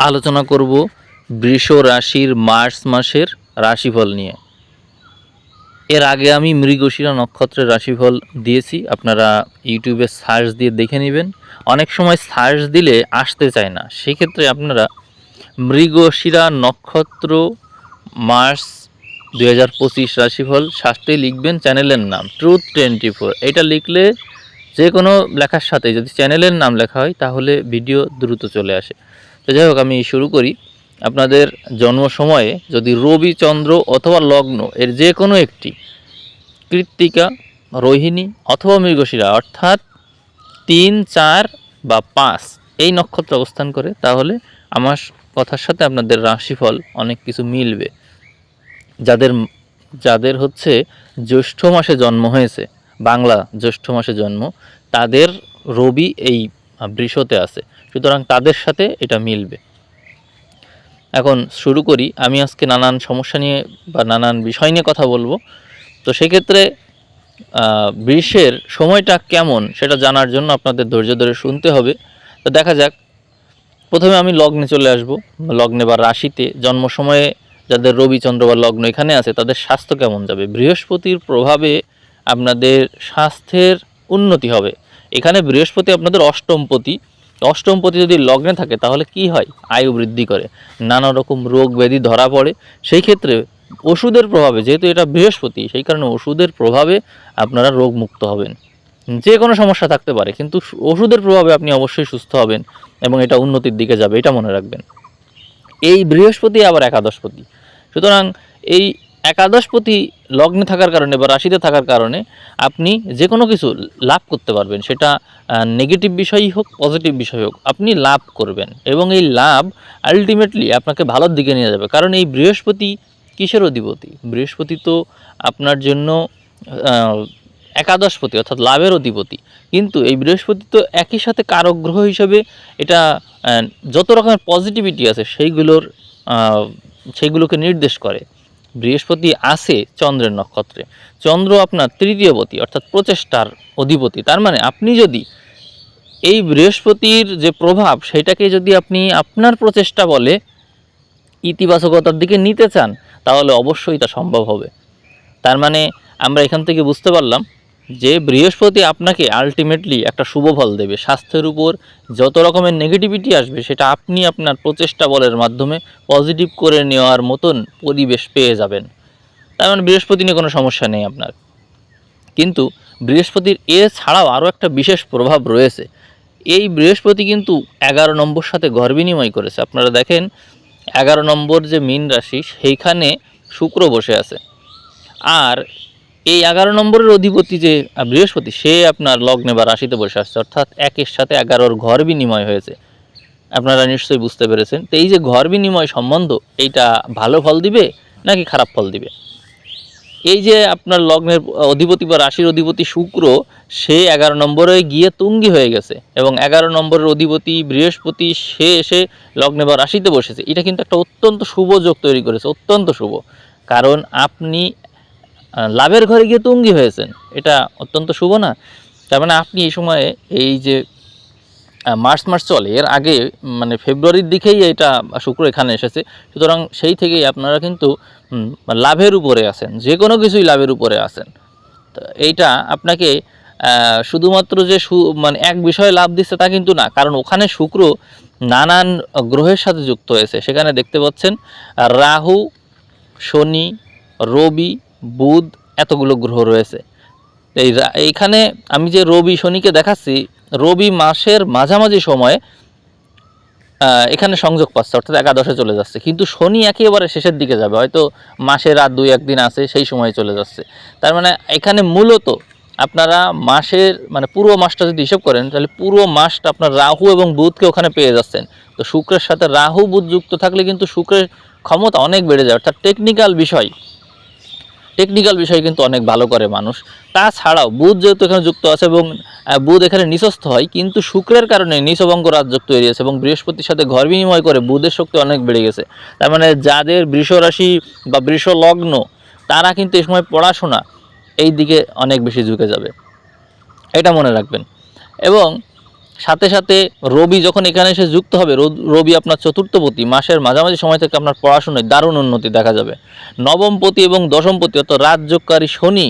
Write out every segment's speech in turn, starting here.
আলোচনা করব বৃষ রাশির মার্চ মাসের রাশিফল নিয়ে। এর আগে আমি মৃগশিরা নক্ষত্রের রাশিফল দিয়েছি, আপনারা ইউটিউবে সার্চ দিয়ে দেখে নেবেন। অনেক সময় সার্চ দিলে আসতে চায় না, সেক্ষেত্রে আপনারা মৃগশিরা নক্ষত্র মার্চ দুই হাজার পঁচিশ রাশিফল শাস্তে লিখবেন চ্যানেলের নাম, ট্রুথ টোয়েন্টি ফোর। এটা লিখলে যে কোনো লেখার সাথে যদি চ্যানেলের নাম লেখা হয়, তাহলে ভিডিও দ্রুত চলে আসে। তো যাই হোক, আমি শুরু করি। আপনাদের জন্ম সময়ে যদি রবি চন্দ্র অথবা লগ্ন এর যে কোনো একটি কৃত্তিকা, রোহিণী অথবা মৃগশিরা, অর্থাৎ তিন, চার বা পাঁচ এই নক্ষত্র অবস্থান করে, তাহলে আমার কথার সাথে আপনাদের রাশিফল অনেক কিছু মিলবে। যাদের যাদের হচ্ছে জ্যৈষ্ঠ মাসে জন্ম হয়েছে, বাংলা জ্যৈষ্ঠ মাসে জন্ম, তাদের রবি এই বৃষতে আছে। সুতরাং তাদের সাথে এটা মিলবে। এখন শুরু করি। আমি আজকে নানান সমস্যা নিয়ে বা নানান বিষয় নিয়ে কথা বলব। তো সেক্ষেত্রে বৃষের সময়টা কেমন সেটা জানার জন্য আপনাদের ধৈর্য ধরে শুনতে হবে। তো দেখা যাক। প্রথমে আমি লগ্নে চলে আসব। লগ্নে বা রাশিতে জন্ম সময়ে যাদের রবি চন্দ্র বা লগ্ন এখানে আছে, তাদের স্বাস্থ্য কেমন যাবে? বৃহস্পতির প্রভাবে আপনাদের স্বাস্থ্যের উন্নতি হবে। এখানে বৃহস্পতি আপনাদের অষ্টমপতি অষ্টমপতি যদি লগ্নে থাকে, তাহলে কি হয়? আয়ু বৃদ্ধি করে। নানা রকম রোগ ব্যাধি ধরা পড়ে। সেই ক্ষেত্রে ওষুধের প্রভাবে, যেহেতু এটা বৃহস্পতি, সেই কারণে ওষুধের প্রভাবে আপনারা রোগমুক্ত হবেন। যে কোনো সমস্যা থাকতে পারে, কিন্তু ওষুধের প্রভাবে আপনি অবশ্যই সুস্থ হবেন এবং এটা উন্নতির দিকে যাবে, এটা মনে রাখবেন। এই বৃহস্পতি আবার একাদশপতি সুতরাং এই একাদশপতি লগ্নে থাকার কারণে বা রাশিতে থাকার কারণে আপনি যে কোনো কিছু লাভ করতে পারবেন। সেটা নেগেটিভ বিষয়ই হোক পজিটিভ বিষয় হোক, আপনি লাভ করবেন এবং এই লাভ আলটিমেটলি আপনাকে ভালোর দিকে নিয়ে যাবে। কারণ এই বৃহস্পতি কিসের অধিপতি? বৃহস্পতি তো আপনার জন্য একাদশপতি অর্থাৎ লাভের অধিপতি। কিন্তু এই বৃহস্পতি তো একই সাথে কারক গ্রহ হিসেবে এটা যত রকমের পজিটিভিটি আছে সেইগুলোর সেইগুলোকে নির্দেশ করে। বৃহস্পতি আছে চন্দ্রের নক্ষত্রে। চন্দ্র আপনার তৃতীয়পতি অর্থাৎ প্রচেষ্টার অধিপতি। তার মানে আপনি যদি এই বৃহস্পতির যে প্রভাব, সেটাকে যদি আপনি আপনার প্রচেষ্টা বলে ইতিবাচকতার দিকে নিতে চান, তাহলে অবশ্যই তা সম্ভব হবে। তার মানে আমরা এখান থেকে বুঝতে পারলাম যে বৃহস্পতি আপনাকে আলটিমেটলি একটা শুভ ফল দেবে, স্বাস্থ্যের উপর যত রকমের নেগেটিভিটি আসবে, সেটা আপনি আপনার প্রচেষ্টা বলের মাধ্যমে পজিটিভ করে নেওয়ার মতন পরিবেশ পেয়ে যাবেন। তার মানে বৃহস্পতি নিয়ে কোনো সমস্যা নেই আপনার। কিন্তু বৃহস্পতির এ ছাড়াও আরও একটা বিশেষ প্রভাব রয়েছে। এই বৃহস্পতি কিন্তু এগারো নম্বর সাথে ঘর বিনিময় করেছে। আপনারা দেখেন, এগারো নম্বর যে মীন রাশি, সেইখানে শুক্র বসে আছে। আর এই এগারো নম্বরের অধিপতি যে বৃহস্পতি, সে আপনার লগ্নে বা রাশিতে বসে আসছে। অর্থাৎ একের সাথে এগারোর ঘর বিনিময় হয়েছে। আপনারা নিশ্চয়ই বুঝতে পেরেছেন। তো এই যে ঘর বিনিময় সম্বন্ধ, এইটা ভালো ফল দিবে নাকি খারাপ ফল দিবে? এই যে আপনার লগ্নের অধিপতি বা রাশির অধিপতি শুক্র, সে এগারো নম্বরে গিয়ে তুঙ্গি হয়ে গেছে এবং এগারো নম্বরের অধিপতি বৃহস্পতি, সে এসে লগ্নে বা রাশিতে বসেছে। এটা কিন্তু একটা অত্যন্ত শুভ যোগ তৈরি করেছে, অত্যন্ত শুভ। কারণ আপনি লাভের ঘরে গিয়ে তুঙ্গি হয়েছেন। এটা অত্যন্ত শুভ না। তার মানে আপনি এই সময়ে এই যে মার্চ মাস চলে, এর আগে মানে ফেব্রুয়ারির দিকেই এটা শুক্র এখানে এসেছে। সুতরাং সেই থেকেই আপনারা কিন্তু লাভের উপরে আছেন যে কোনো কিছুই লাভের উপরে আছেন। তো এইটা আপনাকে শুধুমাত্র যে সু মানে এক বিষয়ে লাভ দিচ্ছে তা কিন্তু না, কারণ ওখানে শুক্র নানান গ্রহের সাথে যুক্ত হয়েছে। সেখানে দেখতে পাচ্ছেন, রাহু, শনি, রবি বুধ এতগুলো গ্রহ রয়েছে। এই এইখানে আমি যে রবি শনিকে দেখাচ্ছি, রবি মাসের মাঝামাঝি সময়ে এখানে সংযোগ পাচ্ছে, অর্থাৎ একাদশে চলে যাচ্ছে। কিন্তু শনি একেবারে শেষের দিকে যাবে, হয়তো মাসে রাত দুই একদিন আছে, সেই সময় চলে যাচ্ছে। তার মানে এখানে মূলত আপনারা মাসের মানে পুরো মাসটা যদি হিসেব করেন, তাহলে পুরো মাসটা আপনার রাহু এবং বুধকে ওখানে পেয়ে যাচ্ছেন। তো শুক্রের সাথে রাহু বুধ যুক্ত থাকলে কিন্তু শুক্রের ক্ষমতা অনেক বেড়ে যায়। অর্থাৎ টেকনিক্যাল বিষয় টেকনিক্যাল বিষয় কিন্তু অনেক ভালো করে মানুষ। তাছাড়াও বুধ যেহেতু এখানে যুক্ত আছে এবং বুধ এখানে নিচস্থ হয়, কিন্তু শুক্রের কারণে নিচভঙ্গ রাজযোগ তৈরি হয়েছে এবং বৃহস্পতির সাথে ঘর বিনিময় করে বুধের শক্তি অনেক বেড়ে গেছে। তার মানে যাদের বৃষ রাশি বা বৃষ লগ্ন, তারা কিন্তু এই সময় পড়াশোনা এই দিকে অনেক বেশি ঝুঁকে যাবে। এটা মনে রাখবেন। এবং সাথে সাথে রবি যখন এখানে এসে যুক্ত হবে রবি আপনার চতুর্থপতি, মাসের মাঝামাঝি সময় থেকে আপনার পড়াশোনায় দারুণ উন্নতি দেখা যাবে। নবমপতি এবং দশমপতি অর্থাৎ রাজযোগকারী শনি,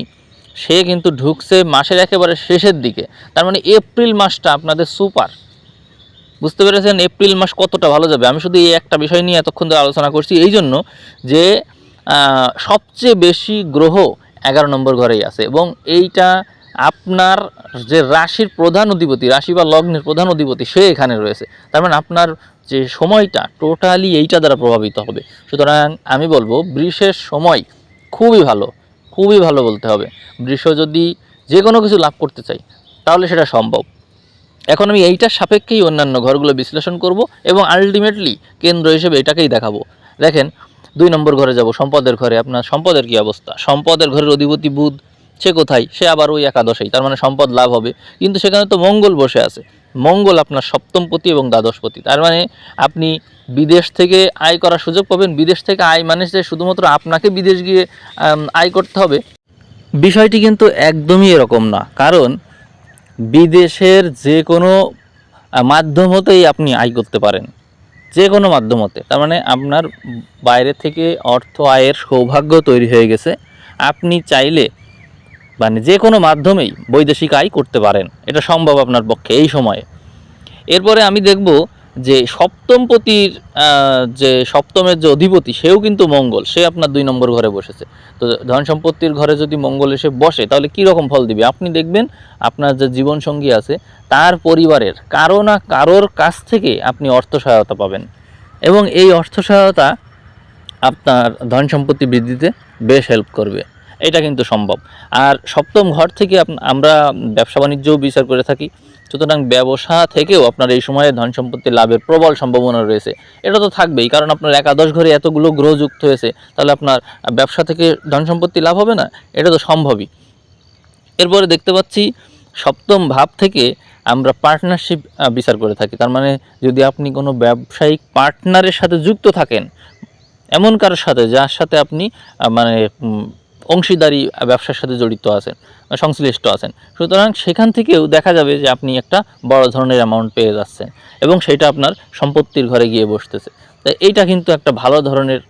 সে কিন্তু ঢুকছে মাসের একেবারে শেষের দিকে। তার মানে এপ্রিল মাসটা আপনাদের সুপার। বুঝতে পেরেছেন এপ্রিল মাস কতটা ভালো যাবে? আমি শুধু এই একটা বিষয় নিয়ে এতক্ষণ ধরে আলোচনা করছি, এই জন্য যে সবচেয়ে বেশি গ্রহ এগারো নম্বর ঘরেই আছে এবং এইটা আপনার যে রাশির প্রধান অধিপতি, রাশি বা লগ্নের প্রধান অধিপতি, সে এখানে রয়েছে। তার মানে আপনার যে সময়টা, টোটালি এইটা দ্বারা প্রভাবিত হবে। সুতরাং আমি বলব, বৃষের সময় খুবই ভালো খুবই ভালো বলতে হবে। বৃষ যদি যে কোনো কিছু লাভ করতে চাই তাহলে সেটা সম্ভব। এখন আমি এইটার সাপেক্ষেই অন্যান্য ঘরগুলো বিশ্লেষণ করব এবং আলটিমেটলি কেন্দ্র হিসেবে এটাকেই দেখাবো। দেখেন, দুই নম্বর ঘরে যাব, সম্পদের ঘরে। আপনার সম্পদের কি অবস্থা? সম্পদের ঘরের অধিপতি বুধ সে কোথায়? সে আবার ওই একাদশেই, তার মানে সম্পদ লাভ হবে। কিন্তু সেখানে তো মঙ্গল বসে আছে। মঙ্গল আপনার সপ্তমপতি এবং দ্বাদশপতি। তার মানে আপনি বিদেশ থেকে আয় করার সুযোগ পাবেন। বিদেশ থেকে আয় মানে যে শুধুমাত্র আপনাকে বিদেশ গিয়ে আয় করতে হবে। বিষয়টি কিন্তু একদমই এরকম না। কারণ বিদেশের যে কোনো মাধ্যম হতেই আপনি আয় করতে পারেন। যে কোনো মাধ্যম হতে। তার মানে আপনার বাইরে থেকে অর্থ আয়ের সৌভাগ্য তৈরি হয়ে গেছে। আপনি চাইলে মানে যে কোনো মাধ্যমেই বৈদেশিক আয় করতে পারেন। এটা সম্ভব আপনার পক্ষে এই সময়ে। এরপরে আমি দেখব যে সপ্তমপতির যে সপ্তমের যে অধিপতি, সেও কিন্তু মঙ্গল। সে আপনার দুই নম্বর ঘরে বসেছে। তো ধন সম্পত্তির ঘরে যদি মঙ্গল এসে বসে, তাহলে কী রকম ফল দিবে? আপনি দেখবেন আপনার যে জীবনসঙ্গী আছে, তার পরিবারের কারও না কারোর কাছ থেকে আপনি অর্থ সহায়তা পাবেন। এবং এই অর্থ সহায়তা আপনার ধন সম্পত্তি বৃদ্ধিতে বেশ হেল্প করবে। এটা কিন্তু সম্ভব। আর সপ্তম ঘর থেকে আমরা ব্যবসা বাণিজ্যও বিচার করে থাকি। সুতরাং ব্যবসা থেকেও আপনার এই সময়ে ধন সম্পত্তি লাভের প্রবল সম্ভাবনা রয়েছে। এটা তো থাকবেই, কারণ আপনার একাদশ ঘরে এতগুলো গ্রহ যুক্ত হয়েছে, তাহলে আপনার ব্যবসা থেকে ধন সম্পত্তি লাভ হবে না? এটা তো সম্ভবই। এরপরে দেখতে পাচ্ছি, সপ্তম ভাব থেকে আমরা পার্টনারশিপ বিচার করে থাকি। তার মানে যদি আপনি কোনো ব্যবসায়িক পার্টনারের সাথে যুক্ত থাকেন, এমন কারোর সাথে, যার সাথে আপনি মানে অংশীদারি ব্যবসার সাথে জড়িত আছেন সংশ্লিষ্ট আছেন। সুতরাং সেখান থেকেও দেখা যাবে যে আপনি একটা বড় ধরনের অ্যামাউন্ট পেয়ে যাচ্ছেন এবং সেটা আপনার সম্পত্তির ঘরে গিয়ে বসতেছে। তাই এইটা কিন্তু একটা ভালো ধরনের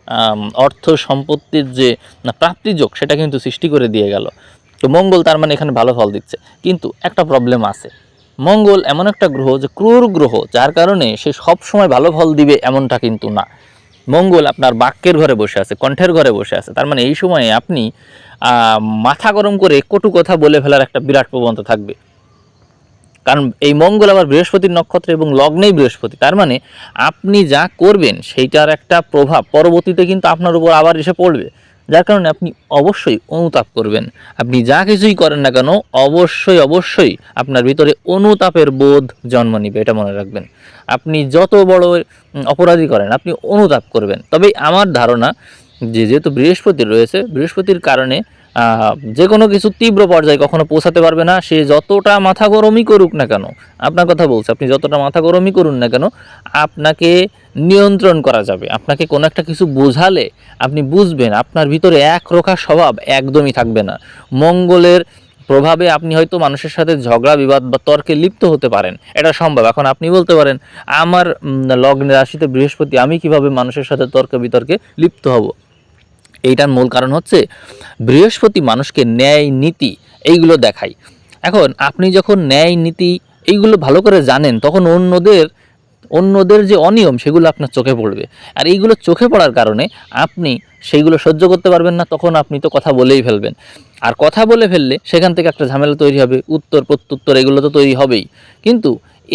অর্থ সম্পত্তির যে প্রাপ্তিযোগ সেটা কিন্তু সৃষ্টি করে দিয়ে গেল। তো মঙ্গল তার মানে এখানে ভালো ফল দিচ্ছে। কিন্তু একটা প্রবলেম আছে। মঙ্গল এমন একটা গ্রহ যে, ক্রূর গ্রহ, যার কারণে সে সব সময় ভালো ফল দিবে এমনটা কিন্তু না। মঙ্গল আপনার বাক্যের ঘরে বসে আছে, কণ্ঠের ঘরে বসে আছে। তার মানে এই সময়ে আপনি মাথা গরম করে কটু কথা বলে ফেলার একটা বিরাট প্রবণতা থাকবে। কারণ এই মঙ্গল আবার বৃহস্পতির নক্ষত্র এবং লগ্নেই বৃহস্পতি। তার মানে আপনি যা করবেন, সেইটার একটা প্রভাব পরবর্তীতে কিন্তু আপনার উপর আবার এসে পড়বে। যার কারণে আপনি অবশ্যই অনুতাপ করবেন। আপনি যা কিছুই করেন না কেন, অবশ্যই অবশ্যই আপনার ভিতরে অনুতাপের বোধ জন্ম নিবে, এটা মনে রাখবেন। আপনি যত বড় অপরাধী করেন, আপনি অনুতাপ করবেন। তবে আমার ধারণা যে যেহেতু বৃহস্পতি রয়েছে, বৃহস্পতির কারণে যে কোনো কিছু তীব্র পর্যায়ে কখনো পৌঁছাতে পারবে না, সে যতটা মাথা গরমই করুক না কেন, আপনার কথা বলছে, আপনি যতটা মাথা গরমই করুন না কেন, আপনাকে নিয়ন্ত্রণ করা যাবে, আপনাকে কোনো একটা কিছু বোঝালে আপনি বুঝবেন, আপনার ভিতরে এক রোখা স্বভাব একদমই থাকবে না। মঙ্গলের প্রভাবে আপনি হয়তো মানুষের সাথে ঝগড়া, বিবাদ বা তর্কে লিপ্ত হতে পারেন, এটা সম্ভব। এখন আপনি বলতে পারেন, আমার লগ্নে রাশিতে বৃহস্পতি, আমি কীভাবে মানুষের সাথে তর্ক বিতর্কে লিপ্ত হব? এইটার মূল কারণ হচ্ছে বৃহস্পতি মানুষকে ন্যায় নীতি এইগুলো দেখায়। এখন আপনি যখন ন্যায় নীতি এইগুলো ভালো করে জানেন, তখন অন্যদের অন্যদের যে অনিয়ম, সেগুলো আপনার চোখে পড়বে। আর এইগুলো চোখে পড়ার কারণে আপনি সেইগুলো সহ্য করতে পারবেন না, তখন আপনি তো কথা বলেই ফেলবেন। আর কথা বলে ফেললে সেখান থেকে একটা ঝামেলা তৈরি হবে উত্তর প্রত্যুত্তর এগুলো তো তৈরি হবেই। কিন্তু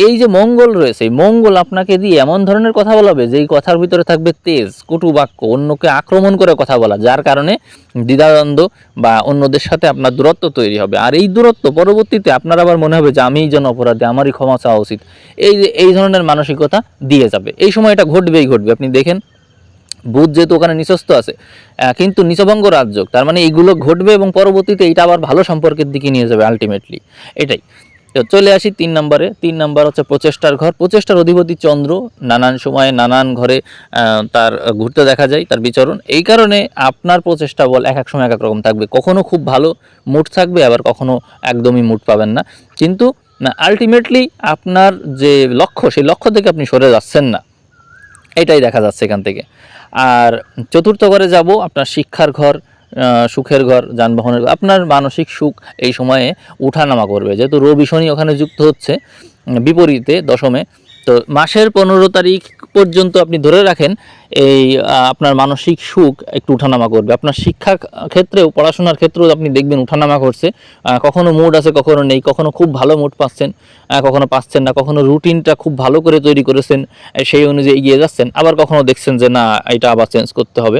এই যে মঙ্গল রয়েছে মঙ্গল আপনাকে দিয়ে এমন ধরনের কথা বলাবে, যেই কথার ভিতরে থাকবে তেজ, কটু বাক্য, অন্যকে আক্রমণ করে কথা বলা, যার কারণে দ্বিধাদ্বন্দ্ব বা অন্যদের সাথে আপনার দূরত্ব তৈরি হবে। আর এই দূরত্ব পরবর্তীতে আপনার আবার মনে হবে যে, আমিই যেন অপরাধী, আমারই ক্ষমা চাওয়া উচিত। এই যে, এই ধরনের মানসিকতা দিয়ে যাবে। এই সময় এটা ঘটবেই ঘটবে। আপনি দেখেন, বুধ যেহেতু ওখানে নিচস্থ আছে কিন্তু নিচভঙ্গ রাজ্য তার মানে এইগুলো ঘটবে এবং পরবর্তীতে এটা আবার ভালো সম্পর্কের দিকে নিয়ে যাবে আলটিমেটলি এটাই। চলে আসি তিন নম্বরে। তিন নম্বর হচ্ছে প্রচেষ্টার ঘর। প্রচেষ্টার অধিপতি চন্দ্র নানান সময়ে নানান ঘরে তার ঘুরতে দেখা যায়, তার বিচরণ। এই কারণে আপনার প্রচেষ্টা বল এক এক সময় এক এক রকম থাকবে। কখনো খুব ভালো মুড থাকবে, আবার কখনো একদমই মুড পাবেন না। কিন্তু আলটিমেটলি আপনার যে লক্ষ্য, সেই লক্ষ্য থেকে আপনি সরে যাচ্ছেন না। এটাই দেখা যাচ্ছে এখান থেকে। আর চতুর্থ ঘরে যাব, আপনার শিক্ষার ঘর সুখের ঘর, যানবাহনের। আপনার মানসিক সুখ এই সময়ে উঠানামা করবে। যেহেতু রবি শনি ওখানে যুক্ত হচ্ছে, বিপরীতে, দশমে, তো মাসের পনেরো তারিখ পর্যন্ত আপনি ধরে রাখেন, এই আপনার মানসিক সুখ একটু উঠানামা করবে। আপনার শিক্ষা ক্ষেত্রেও, পড়াশোনার ক্ষেত্রেও আপনি দেখবেন উঠানামা করছে। কখনো মুড আছে, কখনো নেই, কখনো খুব ভালো মুড পাচ্ছেন কখনো পাচ্ছেন না, কখনো রুটিনটা খুব ভালো করে তৈরি করেছেন সেই অনুযায়ী এগিয়ে যাচ্ছেন, আবার কখনো দেখছেন যে না, এটা আবার চেঞ্জ করতে হবে।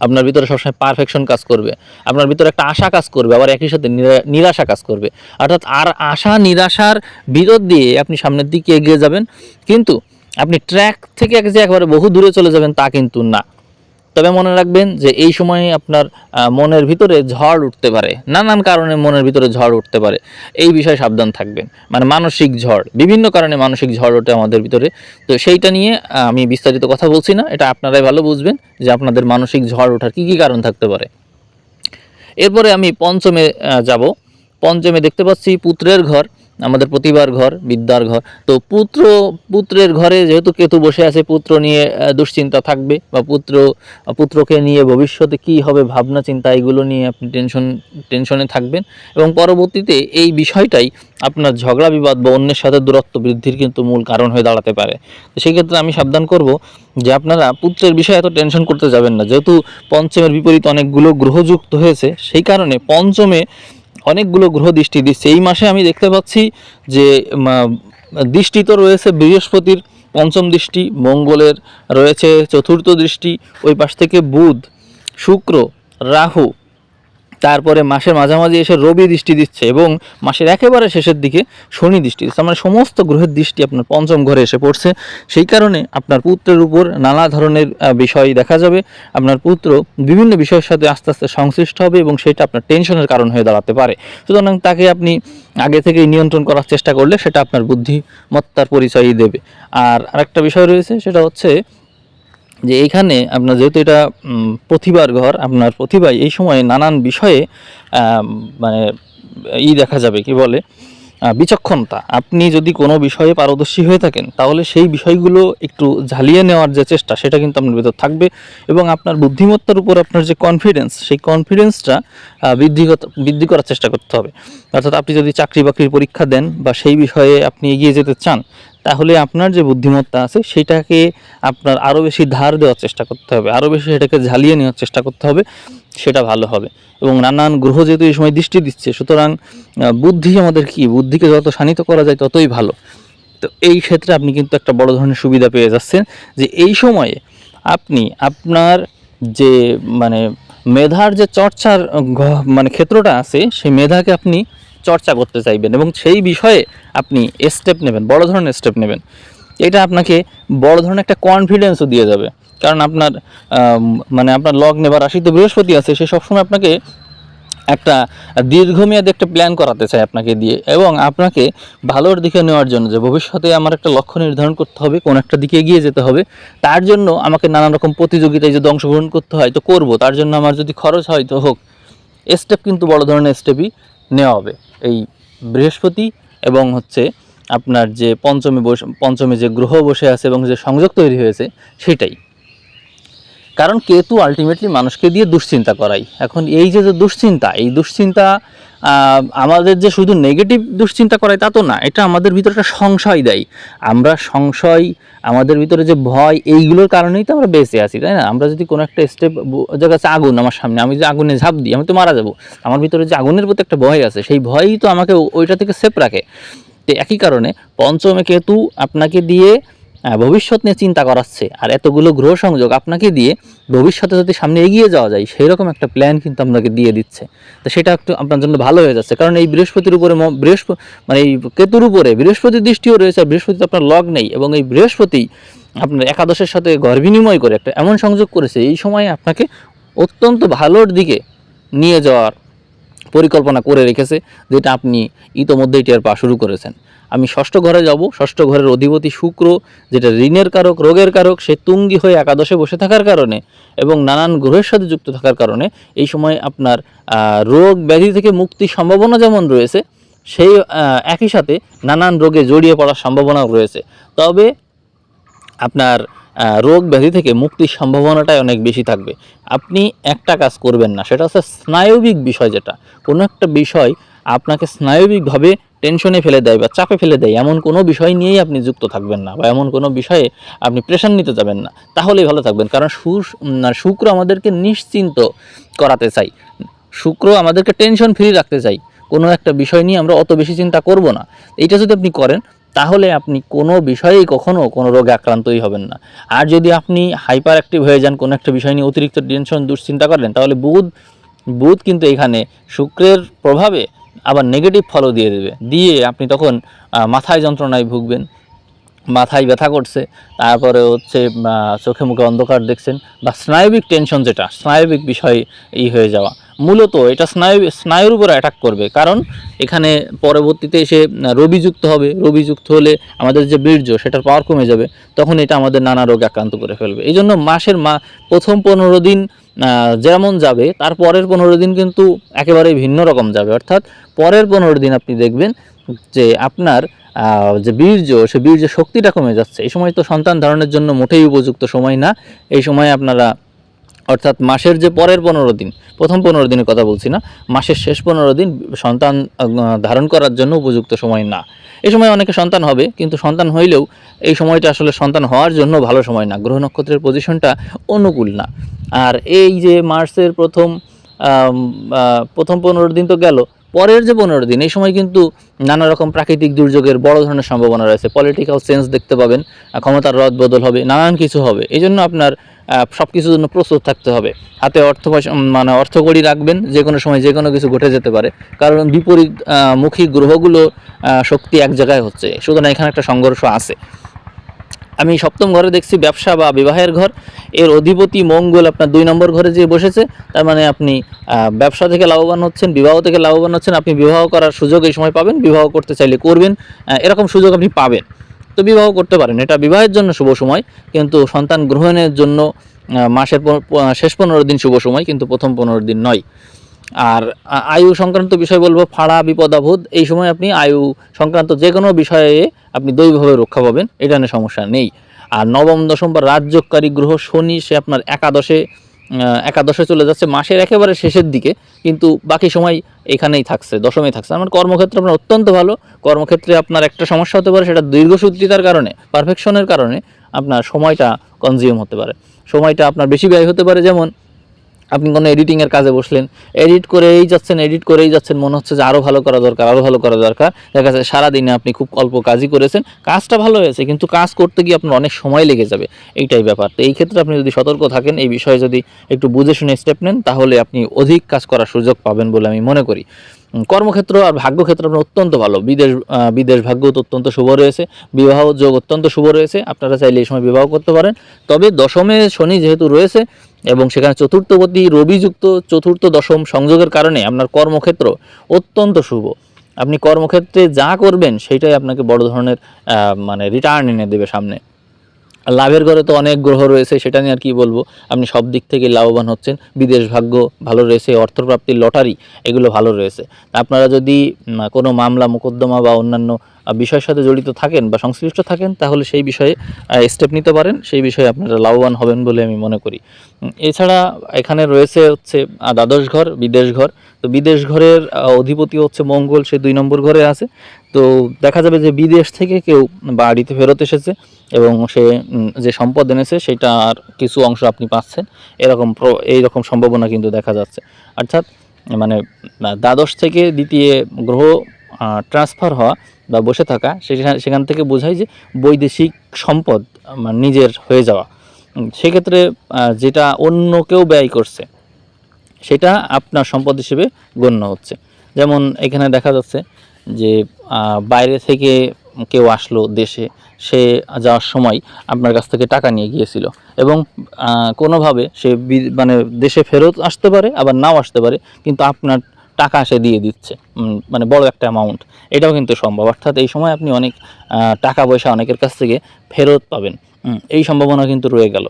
আপনার ভিতরে সবসময় পারফেকশন কাজ করবে। আপনার ভিতরে একটা আশা কাজ করবে, আবার একই সাথে নিরা- নিরাশা কাজ করবে। অর্থাৎ আর আশা, নিরাশার বিরোধ দিয়ে আপনি সামনের দিকে এগিয়ে যাবেন। কিন্তু আপনি ট্র্যাক থেকে যে একবারে বহু দূরে চলে যাবেন তা কিন্তু না। তবে মনে রাখবেন যে এই সময়ে আপনার মনের ভিতরে ঝড় উঠতে পারে। নানান কারণে মনের ভিতরে ঝড় উঠতে পারে। এই বিষয়ে সাবধান থাকবেন। মানে মানসিক ঝড়, বিভিন্ন কারণে মানসিক ঝড় ওঠে আমাদের ভিতরে। তো সেইটা নিয়ে আমি বিস্তারিত কথা বলছি না। এটা আপনারাই ভালো বুঝবেন যে আপনাদের মানসিক ঝড় ওঠার কী কী কারণ থাকতে পারে। এরপরে আমি পঞ্চমে যাব। পঞ্চমে দেখতে পাচ্ছি পুত্রের ঘর। আমাদের প্রতিভার ঘর, বিদ্যার ঘর। তো পুত্র, পুত্রের ঘরে যেহেতু কেতু বসে আছে, পুত্র নিয়ে দুশ্চিন্তা থাকবে বা পুত্র, পুত্রকে নিয়ে ভবিষ্যতে কি হবে, ভাবনা, চিন্তা, এগুলো নিয়ে আপনি টেনশন টেনশনে থাকবেন। এবং পরবর্তীতে এই বিষয়টাই আপনার ঝগড়া, বিবাদ বা অন্যের সাথে দূরত্ব বৃদ্ধির কিন্তু মূল কারণ হয়ে দাঁড়াতে পারে। তো সেই ক্ষেত্রে আমি সাবধান করব যে আপনারা পুত্রের বিষয়ে এত টেনশন করতে যাবেন না। যেহেতু পঞ্চমের বিপরীত অনেকগুলো গ্রহযুক্ত হয়েছে, সেই কারণে পঞ্চমে অনেকগুলো গ্রহ দৃষ্টি দিচ্ছে। এই মাসে আমি দেখতে পাচ্ছি যে দৃষ্টি তো রয়েছে বৃহস্পতির পঞ্চম দৃষ্টি, মঙ্গলের রয়েছে চতুর্থ দৃষ্টি, ওই পাশ থেকে বুধ, শুক্র, রাহু তারপরে মাসের মাঝামাঝি এসে রবি দৃষ্টি দিচ্ছে এবং মাসের একেবারে শেষের দিকে শনি দৃষ্টি দিচ্ছে। মানে সমস্ত গ্রহের দৃষ্টি আপনার পঞ্চম ঘরে এসে পড়ছে। সেই কারণে আপনার পুত্রের উপর নানা ধরনের বিষয় দেখা যাবে। আপনার পুত্র বিভিন্ন বিষয়ের সাথে আস্তে আস্তে সংশ্লিষ্ট হবে এবং সেটা আপনার টেনশনের কারণ হয়ে দাঁড়াতে পারে। সুতরাং তাকে আপনি আগে থেকেই নিয়ন্ত্রণ করার চেষ্টা করলে সেটা আপনার বুদ্ধিমত্তার পরিচয়ই দেবে। আর আরেকটা বিষয় রয়েছে, সেটা হচ্ছে যে এইখানে আপনার যেহেতু এটা উম, প্রতিভার ঘর আপনার প্রতিভায় এই সময়ে নানান বিষয়ে মানে ই দেখা যাবে কি বলে? বিচক্ষণতা। আপনি যদি কোনো বিষয়ে পারদর্শী হয়ে থাকেন তাহলে সেই বিষয়গুলো একটু ঝালিয়ে নেওয়ার যে চেষ্টা সেটা কিন্তু আপনার ভেতর থাকবে এবং আপনার বুদ্ধিমত্তার উপর আপনার যে কনফিডেন্স সেই কনফিডেন্সটা বৃদ্ধিগত বৃদ্ধি করার চেষ্টা করতে হবে। অর্থাৎ আপনি যদি চাকরি বাকরির পরীক্ষা দেন বা সেই বিষয়ে আপনি এগিয়ে যেতে চান তাহলে আপনার যে বুদ্ধিমত্তা আছে, সেটাকে আপনার আরও বেশি ধার দেওয়ার চেষ্টা করতে হবে। আরও বেশি সেটাকে ঝালিয়ে নেওয়ার চেষ্টা করতে হবে, সেটা ভালো হবে। এবং নানান গ্রহ যেহেতু এই সময় দৃষ্টি দিচ্ছে, সুতরাং বুদ্ধি আমাদের কি? বুদ্ধিকে যত শানিত করা যায় ততই ভালো। তো এই ক্ষেত্রে আপনি কিন্তু একটা বড় ধরনের সুবিধা পেয়ে যাচ্ছেন যে এই সময়ে আপনি আপনার যে মানে মেধার যে চর্চার মানে ক্ষেত্রটা আছে, সেই মেধাকে আপনি চর্চা করতে চাইবেন এবং সেই বিষয়ে আপনি স্টেপ নেবেন, বড় ধরনের স্টেপ নেবেন। এটা আপনাকে বড় ধরনের একটা কনফিডেন্সও দিয়ে যাবে। কারণ আপনার মানে আপনার লগ্নে বা রাশিতে বৃহস্পতি আছে, সে সবসময় আপনাকে একটা দীর্ঘমেয়াদী একটা প্ল্যান করাতে চায় আপনাকে দিয়ে এবং আপনাকে ভালোর দিকে নেওয়ার জন্য যে ভবিষ্যতে আমার একটা লক্ষ্য নির্ধারণ করতে হবে, কোন একটা দিকে এগিয়ে যেতে হবে, তার জন্য আমাকে নানা রকম প্রতিযোগিতায় যদি অংশগ্রহণ করতে হয় তো করব। তার জন্য আমার যদি খরচ হয় তো হোক স্টেপ কিন্তু বড় ধরনের স্টেপই নেওয়া হবে। এই বৃহস্পতি এবং হচ্ছে আপনার যে পঞ্চমে বসে পঞ্চমে যে গ্রহ বসে আছে এবং যে সংযোগ তৈরি হয়েছে সেটাই। কারণ কেতু আলটিমেটলি মানুষকে দিয়ে দুশ্চিন্তা করাই এখন এই যে যে দুশ্চিন্তা, এই দুশ্চিন্তা আমাদের যে শুধু নেগেটিভ দুশ্চিন্তা করায় তা তো না, এটা আমাদের ভিতরে একটা সংশয় দেয়। আমরা সংশয়, আমাদের ভিতরে যে ভয়, এইগুলোর কারণেই তো আমরা বেঁচে আছি, তাই না? আমরা যদি কোনো একটা স্টেপ জায়গা আছে আগুন, আমার সামনে, আমি যে আগুনে ঝাঁপ দিই, আমি তো মারা যাব। আমার ভিতরে যে আগুনের প্রতি একটা ভয় আছে, সেই ভয়ই তো আমাকে ওইটা থেকে সেফ রাখে। তো একই কারণে পঞ্চমে কেতু আপনাকে দিয়ে ভবিষ্যৎ নিয়ে চিন্তা করাচ্ছে। আর এতগুলো গ্রহ সংযোগ আপনাকে দিয়ে ভবিষ্যতে যদি সামনে এগিয়ে যাওয়া যায় সেই রকম একটা প্ল্যান কিন্তু আপনাকে দিয়ে দিচ্ছে। তো সেটা একটু আপনার জন্য ভালো হয়ে যাচ্ছে। কারণ এই বৃহস্পতির উপরে বৃহস্পতি মানে এই কেতুর উপরে বৃহস্পতির দৃষ্টিও রয়েছে, আর বৃহস্পতি আপনার লগ নেই। এবং এই বৃহস্পতি আপনার একাদশের সাথে ঘর বিনিময় করে একটা এমন সংযোগ করেছে, এই সময়ে আপনাকে অত্যন্ত ভালোর দিকে নিয়ে যাওয়ার পরিকল্পনা করে রেখেছে, যেটা আপনি ইতোমধ্যেই টের পাওয়া শুরু করেছেন। আমি ষষ্ঠ ঘরে যাব। ষষ্ঠ ঘরের অধিপতি শুক্র, যেটা ঋণের কারক, রোগের কারক, সে তুঙ্গি হয়ে একাদশে বসে থাকার কারণে এবং নানান গ্রহের সাথে যুক্ত থাকার কারণে এই সময় আপনার রোগ ব্যাধি থেকে মুক্তির সম্ভাবনা যেমন রয়েছে, সেই একই সাথে নানান রোগে জড়িয়ে পড়ার সম্ভাবনাও রয়েছে। তবে আপনার রোগ ব্যাধি থেকে মুক্তির সম্ভাবনাটাই অনেক বেশি থাকবে। আপনি একটা কাজ করবেন না, সেটা হচ্ছে স্নায়বিক বিষয় যেটা। কোনো একটা বিষয় আপনাকে স্নায়বিকভাবে টেনশনে ফেলে দেয় বা চাপে ফেলে দেয়। এমন কোনো বিষয় নিয়েই আপনি যুক্ত থাকবেন না বা এমন কোনো বিষয়ে আপনি প্রেশার নিতে যাবেন না। তাহলেই ভালো থাকবেন। কারণ শুক্র আমাদেরকে নিশ্চিন্ত করাতে চাই। শুক্র আমাদেরকে টেনশন ফ্রি রাখতে চাই। কোনো একটা বিষয় নিয়ে আমরা অত বেশি চিন্তা করব না। এইটা যদি আপনি করেন, তাহলে আপনি কোনো বিষয়েই কখনও কোনো রোগে আক্রান্তই হবেন না। আর যদি আপনি হাইপার অ্যাক্টিভ হয়ে যান, কোনো একটা বিষয় নিয়ে অতিরিক্ত টেনশন দুশ্চিন্তা করেন তাহলে বুধ বুধ কিন্তু এখানে শুক্রের প্রভাবে আবার নেগেটিভ ফলও দিয়ে দেবে। দিয়ে আপনি তখন মাথায় যন্ত্রণায় ভুগবেন, মাথায় ব্যথা করছে, তারপরে হচ্ছে চোখে মুখে অন্ধকার দেখছেন, বা স্নায়বিক টেনশন যেটা, স্নায়বিক বিষয় ই হয়ে যাওয়া। মূলত এটা স্নায়ু, স্নায়ুর উপর অ্যাটাক করবে। কারণ এখানে পরবর্তীতে এসে রবিযুক্ত হবে। রবিযুক্ত হলে আমাদের যে বীর্য, সেটার পাওয়ার কমে যাবে। তখন এটা আমাদের নানা রোগে আক্রান্ত করে ফেলবে। এই জন্য মাসের মা, প্রথম পনেরো দিন যেমন যাবে, তার পরের পনেরো দিন কিন্তু একেবারে ভিন্ন রকম যাবে। অর্থাৎ পরের পনেরো দিন আপনি দেখবেন যে আপনার যে বীর্য, সে বীর্য শক্তিটা কমে যাচ্ছে। এই সময় তো সন্তান ধারণের জন্য মোটেই উপযুক্ত সময় না। এই সময় আপনারা অর্থাৎ মাসের যে পরের পনেরো দিন, প্রথম পনেরো দিনের কথা বলছি না, মাসের শেষ পনেরো দিন সন্তান ধারণ করার জন্য উপযুক্ত সময় না। এই সময় অনেকে সন্তান হবে, কিন্তু সন্তান হইলেও এই সময়টা আসলে সন্তান হওয়ার জন্য ভালো সময় না। গ্রহ নক্ষত্রের পজিশনটা অনুকূল না। আর এই যে মার্চের প্রথম প্রথম পনেরো দিন তো গেল পরের যে পনেরো দিন, এই সময় কিন্তু নানা রকম প্রাকৃতিক দুর্যোগের বড় ধরনের সম্ভাবনা রয়েছে। পলিটিক্যাল চেঞ্জ দেখতে পাবেন ক্ষমতার রদ বদল হবে, নানান কিছু হবে। এই জন্য আপনার সব কিছুর জন্য প্রস্তুত থাকতে হবে। হাতে অর্থ মানে অর্থ কড়ি রাখবেন, যে কোনো সময় যে কোনো কিছু ঘটে যেতে পারে। কারণ বিপরীত মুখী গ্রহগুলো শক্তি এক জায়গায় হচ্ছে। সুতরাং এখানে একটা সংঘর্ষ আছে। আমি সপ্তম ঘরে দেখছি ব্যবসা বা বিবাহের ঘর। এর অধিপতি মঙ্গল আপনার দুই নম্বর ঘরে যে বসেছে। তার মানে আপনি ব্যবসা থেকে লাভবান হচ্ছেন, বিবাহ থেকে লাভবান হচ্ছেন, আপনি বিবাহ করার সুযোগ এই সময় পাবেন, বিবাহ করতে চাইলে করবেন এরকম সুযোগ আপনি পাবেন। তো বিবাহ করতে পারেন, এটা বিবাহের জন্য শুভ সময়, কিন্তু সন্তান গ্রহণের জন্য মাসের শেষ পনেরো দিন শুভ সময়, কিন্তু প্রথম পনেরো দিন নয়। আর আয়ু সংক্রান্ত বিষয় বলব, ফাড়া বিপদাভূত এই সময় আপনি আয়ু সংক্রান্ত যে কোনো বিষয়ে আপনি দৈবভাবে রক্ষা পাবেন, এটা নিয়ে সমস্যা নেই। আর নবম, দশম বা রাজযোগকারী গ্রহ, শনি, সে আপনার একাদশে একাদশে চলে যাচ্ছে, মাসের একেবারে শেষের দিকে, কিন্তু বাকি সময় এখানেই থাকছে, দশমেই থাকছে। আমার কর্মক্ষেত্রে আপনার অত্যন্ত ভালো। কর্মক্ষেত্রে আপনার একটা সমস্যা হতে পারে, সেটা দীর্ঘসূত্রিতার কারণে, পারফেকশনের কারণে আপনার সময়টা কনজিউম হতে পারে। সময়টা আপনার বেশি ব্যয় হতে পারে, যেমন আপনি কোনো এডিটিংয়ের কাজে বসলেন। এডিট করেই যাচ্ছেন এডিট করেই যাচ্ছেন, মনে হচ্ছে যে আরও ভালো করা দরকার আরও ভালো করা দরকার। দেখা যাচ্ছে সারাদিনে আপনি খুব অল্প কাজই করেছেন, কাজটা ভালো হয়েছে, কিন্তু কাজ করতে গিয়ে আপনার অনেক সময় লেগে যাবে। এইটাই ব্যাপার। তো এই ক্ষেত্রে আপনি যদি সতর্ক থাকেন, এই বিষয়ে যদি একটু বুঝে শুনে স্টেপ নেন, তাহলে আপনি অধিক কাজ করার সুযোগ পাবেন বলে আমি মনে করি। কর্মক্ষেত্র আর ভাগ্যক্ষেত্র আপনার অত্যন্ত ভালো। বিদেশ বিদেশ ভাগ্য অত্যন্ত শুভ রয়েছে, বিবাহ যোগ অত্যন্ত শুভ রয়েছে, আপনারা চাইলে এই সময় বিবাহ করতে পারেন। তবে দশমে শনি যেহেতু রয়েছে এবং সেখানে চতুর্থপতি রবিযুক্ত চতুর্থ দশম সংযোগের কারণে আপনার কর্মক্ষেত্র অত্যন্ত শুভ। আপনি কর্মক্ষেত্রে যা করবেন, সেটাই আপনাকে বড় ধরনের মানে রিটার্ন এনে দেবে সামনে। লাভের ঘরে তো অনেক গ্রহ রয়েছে, সেটা নিয়ে আর কি বলব? আপনি সব দিক থেকে লাভবান হচ্ছেন। বিদেশ ভাগ্য ভালো রয়েছে, অর্থপ্রাপ্তির লটারি এগুলো ভালো রয়েছে। আপনারা যদি কোনো মামলা, মোকদ্দমা বা অন্যান্য বিষয়ের সাথে জড়িত থাকেন বা সংশ্লিষ্ট থাকেন, তাহলে সেই বিষয়ে স্টেপ নিতে পারেন। সেই বিষয়ে আপনারা লাভবান হবেন বলে আমি মনে করি। এছাড়া এখানে রয়েছে হচ্ছে দ্বাদশ ঘর, বিদেশ ঘর। তো বিদেশ ঘরের অধিপতি হচ্ছে মঙ্গল, সে দুই নম্বর ঘরে আছে। তো দেখা যাবে যে বিদেশ থেকে কেউ বাড়িতে ফেরত এসেছে এবং সে যে সম্পদ এনেছে সেটার কিছু অংশ আপনি পাচ্ছেন। এরকম এইরকম সম্ভাবনা কিন্তু দেখা যাচ্ছে। অর্থাৎ মানে দ্বাদশ থেকে দ্বিতীয় গ্রহ ট্রান্সফার হওয়া বা বসে থাকা, সেখান থেকে বোঝায় যে বৈদেশিক সম্পদ নিজের হয়ে যাওয়া। সেক্ষেত্রে যেটা অন্য কেউ ব্যয় করছে, সেটা আপনার সম্পদ হিসেবে গণ্য হচ্ছে। যেমন এখানে দেখা যাচ্ছে যে বাইরে থেকে কেউ আসলো দেশে, সে যাওয়ার সময় আপনার কাছ থেকে টাকা নিয়ে গিয়েছিল এবং কোনোভাবে সে মানে দেশে ফেরত আসতে পারে, আবার নাও আসতে পারে, কিন্তু আপনার টাকা সে দিয়ে দিচ্ছে মানে বড় একটা অ্যামাউন্ট এটাও কিন্তু সম্ভব। অর্থাৎ এই সময় আপনি অনেক টাকা পয়সা অনেকের কাছ থেকে ফেরত পাবেন। এই সম্ভাবনা কিন্তু রয়ে গেল।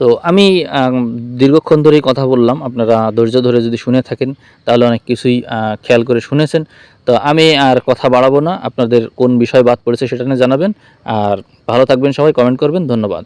তো আমি দীর্ঘক্ষণ ধরেই কথা বললাম। আপনারা ধৈর্য ধরে যদি শুনে থাকেন, তাহলে অনেক কিছুই খেয়াল করে শুনেছেন। তো আমি আর কথা বাড়াবো না। আপনাদের কোন বিষয় বাদ পড়েছে সেটা নিয়ে জানাবেন। আর ভালো থাকবেন সবাই, কমেন্ট করবেন। ধন্যবাদ।